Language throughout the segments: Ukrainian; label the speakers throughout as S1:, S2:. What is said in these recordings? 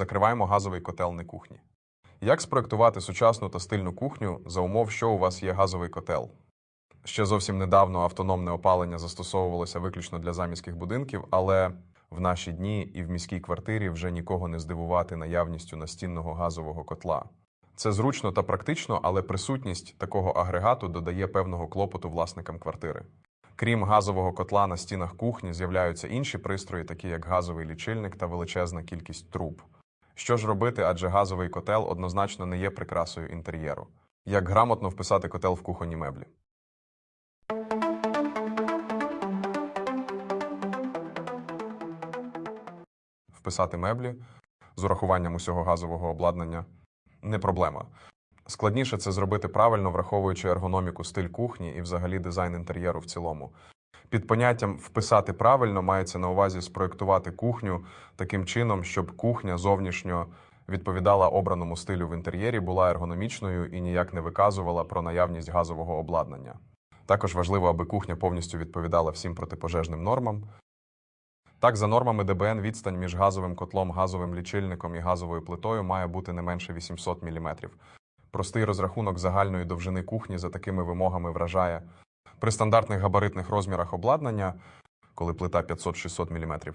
S1: закриваємо газовий котельний кухні. Як спроектувати сучасну та стильну кухню за умов, що у вас є газовий котел? Ще зовсім недавно автономне опалення застосовувалося виключно для заміських будинків, але в наші дні і в міській квартирі вже нікого не здивувати наявністю настінного газового котла. Це зручно та практично, але присутність такого агрегату додає певного клопоту власникам квартири. Крім газового котла на стінах кухні з'являються інші пристрої, такі як газовий лічильник та величезна кількість труб. Що ж робити, адже газовий котел однозначно не є прикрасою інтер'єру. Як грамотно вписати котел в кухонні меблі? Вписати меблі з урахуванням усього газового обладнання не проблема. Складніше це зробити правильно, враховуючи ергономіку, стиль кухні і взагалі дизайн інтер'єру в цілому. Під поняттям вписати правильно мається на увазі спроектувати кухню таким чином, щоб кухня зовнішньо відповідала обраному стилю в інтер'єрі, була ергономічною і ніяк не виказувала про наявність газового обладнання. Також важливо, аби кухня повністю відповідала всім протипожежним нормам. Так, за нормами ДБН, відстань між газовим котлом, газовим лічильником і газовою плитою має бути не менше 800 мм. Простий розрахунок загальної довжини кухні за такими вимогами вражає. При стандартних габаритних розмірах обладнання, коли плита 500-600 мм,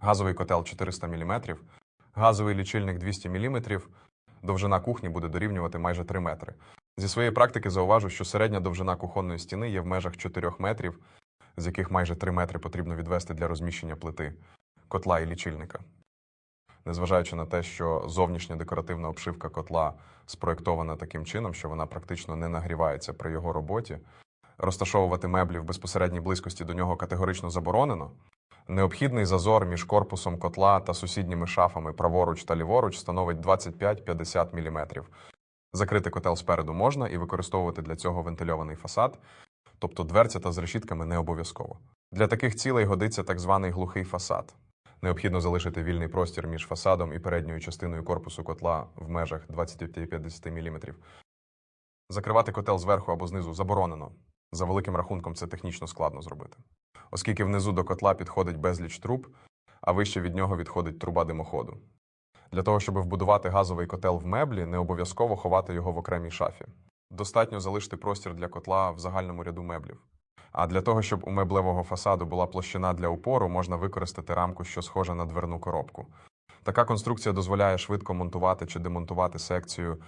S1: газовий котел 400 мм, газовий лічильник 200 мм, довжина кухні буде дорівнювати майже 3 метри. Зі своєї практики зауважу, що середня довжина кухонної стіни є в межах 4 метрів, з яких майже 3 метри потрібно відвести для розміщення плити, котла і лічильника. Незважаючи на те, що зовнішня декоративна обшивка котла спроєктована таким чином, що вона практично не нагрівається при його роботі, розташовувати меблі в безпосередній близькості до нього категорично заборонено. Необхідний зазор між корпусом котла та сусідніми шафами праворуч та ліворуч становить 25-50 мм. Закрити котел спереду можна і використовувати для цього вентильований фасад, тобто дверцята з решітками не обов'язково. Для таких цілей годиться так званий глухий фасад. Необхідно залишити вільний простір між фасадом і передньою частиною корпусу котла в межах 25-50 мм. Закривати котел зверху або знизу заборонено. За великим рахунком це технічно складно зробити. Оскільки внизу до котла підходить безліч труб, а вище від нього відходить труба димоходу. Для того, щоб вбудувати газовий котел в меблі, не обов'язково ховати його в окремій шафі. Достатньо залишити простір для котла в загальному ряду меблів. А для того, щоб у меблевого фасаду була площина для упору, можна використати рамку, що схожа на дверну коробку. Така конструкція дозволяє швидко монтувати чи демонтувати секцію,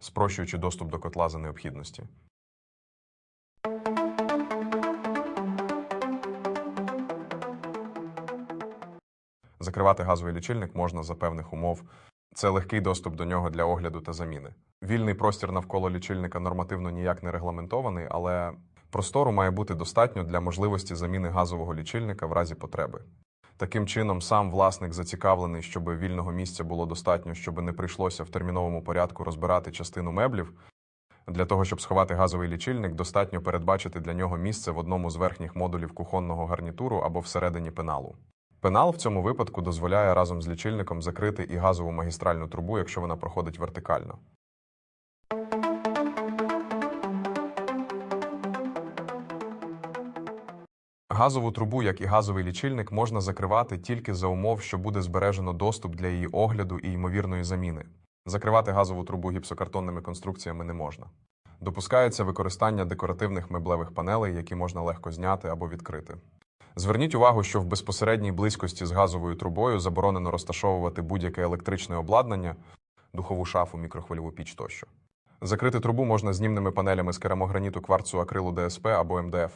S1: спрощуючи доступ до котла за необхідності. Закривати газовий лічильник можна за певних умов. Це легкий доступ до нього для огляду та заміни. Вільний простір навколо лічильника нормативно ніяк не регламентований, але простору має бути достатньо для можливості заміни газового лічильника в разі потреби. Таким чином, сам власник зацікавлений, щоб вільного місця було достатньо, щоб не прийшлося в терміновому порядку розбирати частину меблів. Для того, щоб сховати газовий лічильник, достатньо передбачити для нього місце в одному з верхніх модулів кухонного гарнітуру або всередині пеналу. Пенал в цьому випадку дозволяє разом з лічильником закрити і газову магістральну трубу, якщо вона проходить вертикально. Газову трубу, як і газовий лічильник, можна закривати тільки за умов, що буде збережено доступ для її огляду і ймовірної заміни. Закривати газову трубу гіпсокартонними конструкціями не можна. Допускається використання декоративних меблевих панелей, які можна легко зняти або відкрити. Зверніть увагу, що в безпосередній близькості з газовою трубою заборонено розташовувати будь-яке електричне обладнання, духову шафу, мікрохвильову піч тощо. Закрити трубу можна знімними панелями з керамограніту кварцу акрилу ДСП або МДФ.